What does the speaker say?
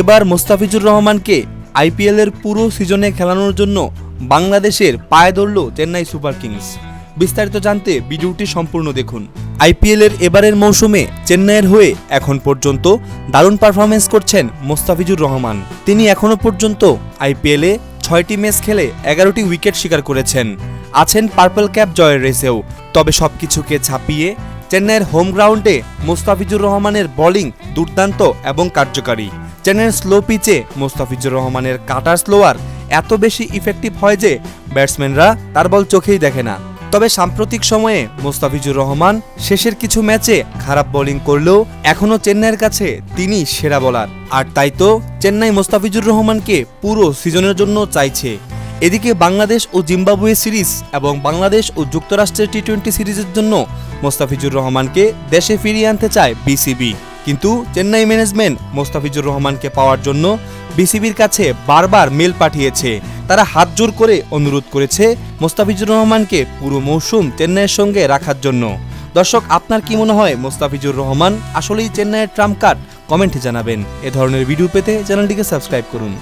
এবার মোস্তাফিজুর রহমানকে আইপিএলের পুরো সিজনে খেলানোর জন্য বাংলাদেশের পায়ে ধরল চেন্নাই সুপার কিংস। বিস্তারিত জানতে ভিডিওটি সম্পূর্ণ দেখুন। আইপিএলের এবারের মৌসুমে চেন্নাইয়ের হয়ে এখন পর্যন্ত দারুণ পারফরমেন্স করছেন মোস্তাফিজুর রহমান। তিনি এখনও পর্যন্ত আইপিএলে ছয়টি ম্যাচ খেলে এগারোটি উইকেট শিকার করেছেন। আছেন পার্পল ক্যাপ জয়ের রেসেও। তবে সব কিছুকে ছাপিয়ে চেন্নাইয়ের হোম গ্রাউন্ডে মোস্তাফিজুর রহমানের বোলিং দুর্দান্ত এবং কার্যকারী। চেন্নাইয়ের স্লো পিচে মোস্তাফিজুর রহমানের কাটার স্লোয়ার এত বেশি ইফেক্টিভ হয় যে ব্যাটসম্যানরা তার বল চোখেই দেখে না। তবে সাম্প্রতিক সময়ে মোস্তাফিজুর রহমান শেষের কিছু ম্যাচে খারাপ বোলিং করলেও এখনও চেন্নাইয়ের কাছে তিনি সেরা বলার আর তাই তো চেন্নাই মোস্তাফিজুর রহমানকে পুরো সিজনের জন্য চাইছে। এদিকে বাংলাদেশ ও জিম্বাবুয়ে সিরিজ এবং বাংলাদেশ ও যুক্তরাষ্ট্রের টি টোয়েন্টি সিরিজের জন্য মোস্তাফিজুর রহমানকে দেশে ফিরিয়ে আনতে চায় বিসিবি কিন্তু চেন্নাই ম্যানেজমেন্ট মোস্তাফিজুর রহমানকে পাওয়ার জন্য বিসিবির কাছে বারবার মেল পাঠিয়েছে। তারা হাত জোর করে অনুরোধ করেছে মোস্তাফিজুর রহমানকে পুরো মৌসুম চেন্নাইয়ের সঙ্গে রাখার জন্য। দর্শক, আপনার কি মনে হয় মোস্তাফিজুর রহমান আসলেই চেন্নাইয়ের ট্রাম্প কার্ড? কমেন্টে জানাবেন। এ ধরনের ভিডিও পেতে চ্যানেলটিকে সাবস্ক্রাইব করুন।